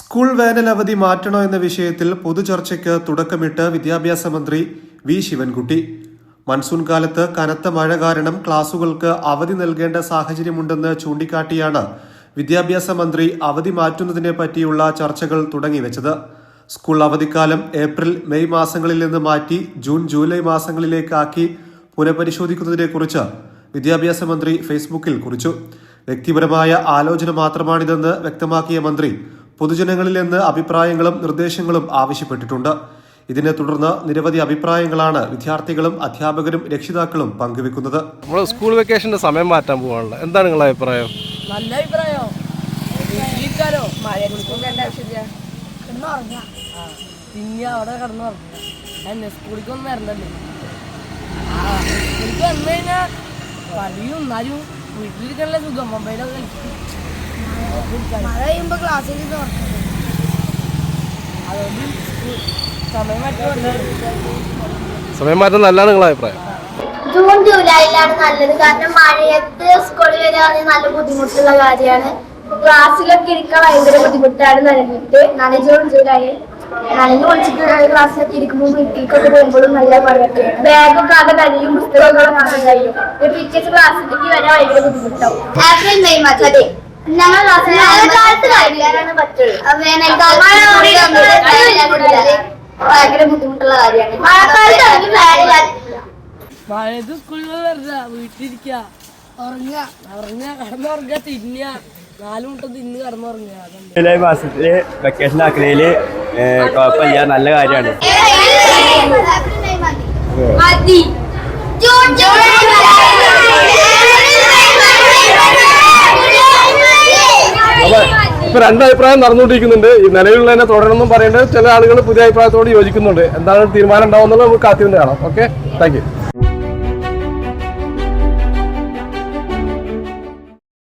School വേനൽ അവധി മാറ്റണോ എന്ന വിഷയത്തിൽ പൊതുചർച്ചയ്ക്ക് തുടക്കമിട്ട് വിദ്യാഭ്യാസ മന്ത്രി വി. ശിവൻകുട്ടി. മൺസൂൺ കാലത്ത് കനത്ത മഴ കാരണം ക്ലാസുകൾക്ക് അവധി നൽകേണ്ട സാഹചര്യമുണ്ടെന്ന് ചൂണ്ടിക്കാട്ടിയാണ് വിദ്യാഭ്യാസ മന്ത്രി അവധി മാറ്റുന്നതിനെ പറ്റിയുള്ള ചർച്ചകൾ തുടങ്ങിവെച്ചത്. സ്കൂൾ അവധിക്കാലം ഏപ്രിൽ മെയ് മാസങ്ങളിൽ നിന്ന് മാറ്റി ജൂൺ ജൂലൈ മാസങ്ങളിലേക്കാക്കി പുനഃപരിശോധിക്കുന്നതിനെക്കുറിച്ച് വിദ്യാഭ്യാസ മന്ത്രി ഫേസ്ബുക്കിൽ കുറിച്ചു. വ്യക്തിപരമായ ആലോചന മാത്രമാണിതെന്ന് വ്യക്തമാക്കിയ മന്ത്രി പൊതുജനങ്ങളിൽ നിന്ന് അഭിപ്രായങ്ങളും നിർദ്ദേശങ്ങളും ആവശ്യപ്പെട്ടിട്ടുണ്ട്. ഇതിനെ തുടർന്ന് നിരവധി അഭിപ്രായങ്ങളാണ് വിദ്യാർത്ഥികളും അധ്യാപകരും രക്ഷിതാക്കളും പങ്കുവെക്കുന്നത്. നമ്മൾ സ്കൂൾ വെക്കേഷന്റെ സമയം മാറ്റാൻ പോകാനുള്ള എന്താണ് നിങ്ങളുടെ അഭിപ്രായം? നല്ല അഭിപ്രായം. പിന്നെ അവിടെ കിടന്നുറങ്ങാം എന്നെ സ്കൂളിലേക്കൊന്നും വരണ്ടല്ലോ. ആ സ്കൂളിലേക്ക് വന്നു കഴിഞ്ഞാൽ കളിയും എന്നാലും വീട്ടിലിരിക്കാനല്ലേ സുഖം. മൊബൈലൊക്കെ കളിക്കും. മഴ ക്ലാസ്സിൽ സമയം മാറ്റം നല്ലതാണ് നിങ്ങളുടെ അഭിപ്രായം. ജൂൺ ജൂലൈയിലാണ് നല്ലത്. കാരണം മഴയത്ത് സ്കൂളിൽ വരികയാണെങ്കിൽ നല്ല ബുദ്ധിമുട്ടുള്ള കാര്യമാണ്. ക്ലാസ്സിലൊക്കെ ഇരിക്കാൻ ഭയങ്കര ബുദ്ധിമുട്ടാണ് നനഞ്ഞിട്ട്. നല്ല ജൂൺ ജൂലൈ നനഞ്ഞു കുളിച്ചിട്ട് ക്ലാസ്സിലൊക്കെ ഇരിക്കുമ്പോൾ വീട്ടിലേക്കൊക്കെ പോകുമ്പോഴും നല്ല മഴയൊക്കെ. ബാഗൊക്കെ ആകെ നനയും പുസ്തകങ്ങളൊക്കെ ആകെ കഴിയും ടീച്ചേഴ്സ് ക്ലാസ്സിലേക്ക് വരാൻ ഭയങ്കര ബുദ്ധിമുട്ടാവും. ഏപ്രിൽ മെയ് മാസം. അതെ. ഞങ്ങൾ വേനൽക്കാലത്ത് കഴിക്കാനാണ് പറ്റുള്ളൂ വേനൽക്കാലത്ത് ഭയങ്കര ബുദ്ധിമുട്ടുള്ള കാര്യമാണ് മഴക്കാലത്ത് വേനലാക്കില്ല മഴയത്ത് സ്കൂളിൽ വരണ്ട വീട്ടിലിരിക്ക ഉറങ്ങുക ഉറങ്ങുക കിടന്നുറങ്ങുക തിന്നുക നാല് മുട്ട തിന്ന് കിടന്നുറങ്ങുക ജൂലൈ മാസത്തിൽ വെക്കേഷൻ ആക്കുന്നതിൽ കുഴപ്പമില്ല നല്ല കാര്യമാണ് മതി ജൂൺ അപ്പൊ ഇപ്പൊ രണ്ടഭിപ്രായം നടന്നുകൊണ്ടിരിക്കുന്നുണ്ട്. ഈ നിലവിലുള്ളതിനെ തുടരണമെന്നും പറയേണ്ടത് ചില ആളുകൾ പുതിയ അഭിപ്രായത്തോട് യോജിക്കുന്നുണ്ട്. എന്താണ് തീരുമാനം ഉണ്ടാവുന്നത് നമുക്ക് കാത്തിരുന്ന് കാണാം. Okay thank